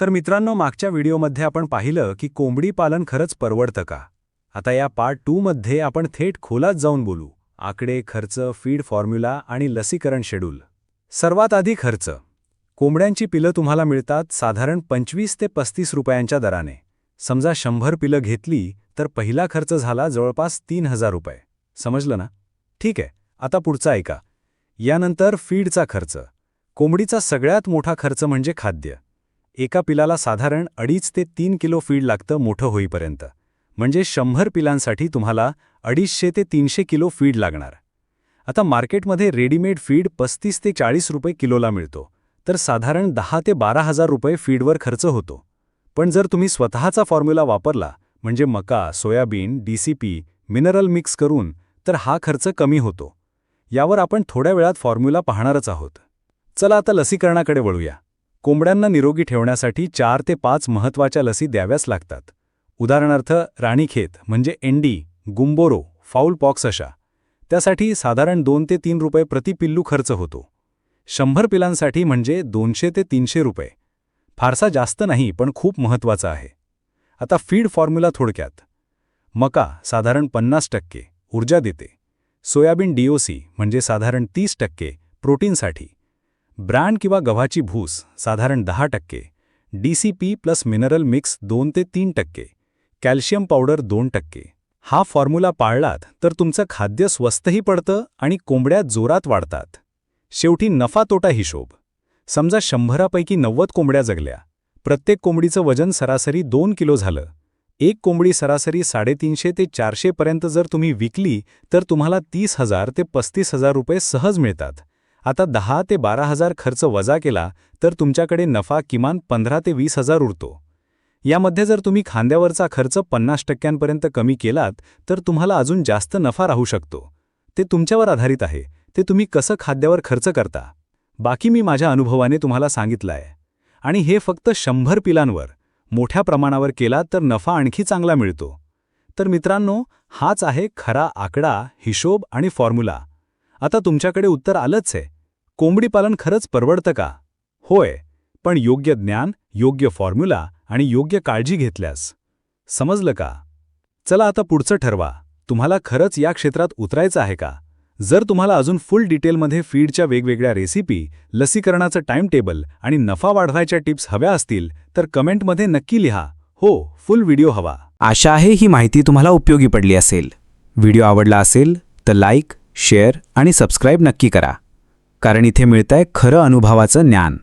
तर मित्रांनो मागच्या व्हिडिओमध्ये आपण पाहिलं की कोंबडी पालन खरंच परवडतं का? आता या पार्ट टू मध्ये आपण थेट खोलात जाऊन बोलू. आकडे खर्च फीड फॉर्म्युला आणि लसीकरण शेड्यूल सर्वात आधी खर्च. कोंबड्यांची पिलं तुम्हाला मिळतात साधारण पंचवीस ते पस्तीस रुपयांच्या दराने. समजा शंभर पिलं घेतली तर पहिला खर्च झाला जवळपास तीन हजार रुपये. समजलं ना? ठीक आहे. आता पुढचा ऐका. यानंतर फीडचा खर्च. कोंबडीचा सगळ्यात मोठा खर्च म्हणजे खाद्य. एका पिलाला साधारण अडीच ते तीन किलो फीड लागतं मोठं होईपर्यंत. म्हणजे शंभर पिलांसाठी तुम्हाला अडीचशे ते तीनशे किलो फीड लागणार. आता मार्केटमध्ये रेडीमेड फीड पस्तीस ते चाळीस रुपये किलोला मिळतो. तर साधारण दहा ते बारा हजार रुपये फीडवर खर्च होतो. पण जर तुम्ही स्वतःचा फॉर्म्युला वापरला म्हणजे मका सोयाबीन डीसीपी मिनरल मिक्स करून तर हा खर्च कमी होतो. यावर आपण थोड्या वेळात फॉर्म्युला पाहणारच आहोत. चला आता लसीकरणाकडे वळूया. कोंबड्यांना निरोगी ठेवण्यासाठी चार ते पाच महत्त्वाच्या लसी द्याव्याच लागतात. उदाहरणार्थ राणीखेत म्हणजे एंडी गुंबोरो फाऊल पॉक्स अशा. त्यासाठी साधारण दोन ते तीन रुपये प्रति पिल्लू खर्च होतो. शंभर पिलांसाठी म्हणजे दोनशे ते तीनशे रुपये. फारसा जास्त नाही पण खूप महत्त्वाचा आहे. आता फीड फॉर्म्युला थोडक्यात. मका साधारण पन्नास टक्के ऊर्जा देते. सोयाबीन डीओसी म्हणजे साधारण तीस टक्के प्रोटीनसाठी. ब्रँड किंवा गव्हाची भूस साधारण दहा टक्के डीसीपी प्लस मिनरल मिक्स दोन ते तीन टक्के कॅल्शियम पावडर दोन टक्के. हा फॉर्म्युला पाळलात तर तुमचं खाद्य स्वस्तही पडतं आणि कोंबड्या जोरात वाढतात. शेवटी नफा तोटा हिशोब. समजा शंभरापैकी नव्वद कोंबड्या जगल्या. प्रत्येक कोंबडीचं वजन सरासरी दोन किलो झालं. एक कोंबडी सरासरी साडेतीनशे ते चारशेपर्यंत जर तुम्ही विकली तर तुम्हाला तीस हजार ते पस्तीस हजार रुपये सहज मिळतात. आता दहा ते बारा हजार खर्च वजा केला तर तुमच्याकडे नफा किमान पंधरा ते वीस हजार उरतो. यामध्ये जर तुम्ही खांद्यावरचा खर्च पन्नास टक्क्यांपर्यंत कमी केलात तर तुम्हाला अजून जास्त नफा राहू शकतो. ते तुमच्यावर आधारित आहे. ते तुम्ही कसं खाद्यावर खर्च करता? बाकी मी माझ्या अनुभवाने तुम्हाला सांगितलं आहे आणि हे फक्त शंभर पिलांवर. मोठ्या प्रमाणावर केला तर नफा आणखी चांगला मिळतो. तर मित्रांनो हाच आहे खरा आकडा हिशोब आणि फॉर्म्युला. आता तुमच्याकडे उत्तर आलंच आहे. कोंबडी पालन खरंच परवडतं का? होय पण योग्य ज्ञान योग्य फॉर्म्युला आणि योग्य काळजी घेतल्यास. समजलं का? चला आता पुढचं ठरवा. तुम्हाला खरंच या क्षेत्रात उतरायचं आहे का? जर तुम्हाला अजून फुल डिटेलमध्ये फीडच्या वेगवेगळ्या रेसिपी लसीकरणाचं टाइमटेबल आणि नफा वाढवायच्या टिप्स हव्या असतील तर कमेंटमध्ये नक्की लिहा. हो फुल व्हिडिओ हवा. आशा आहे ही माहिती तुम्हाला उपयोगी पडली असेल. व्हिडिओ आवडला असेल तर लाईक शेअर आणि सबस्क्राईब नक्की करा. कारण इथे मिळतंय खरं अनुभवाचं ज्ञान.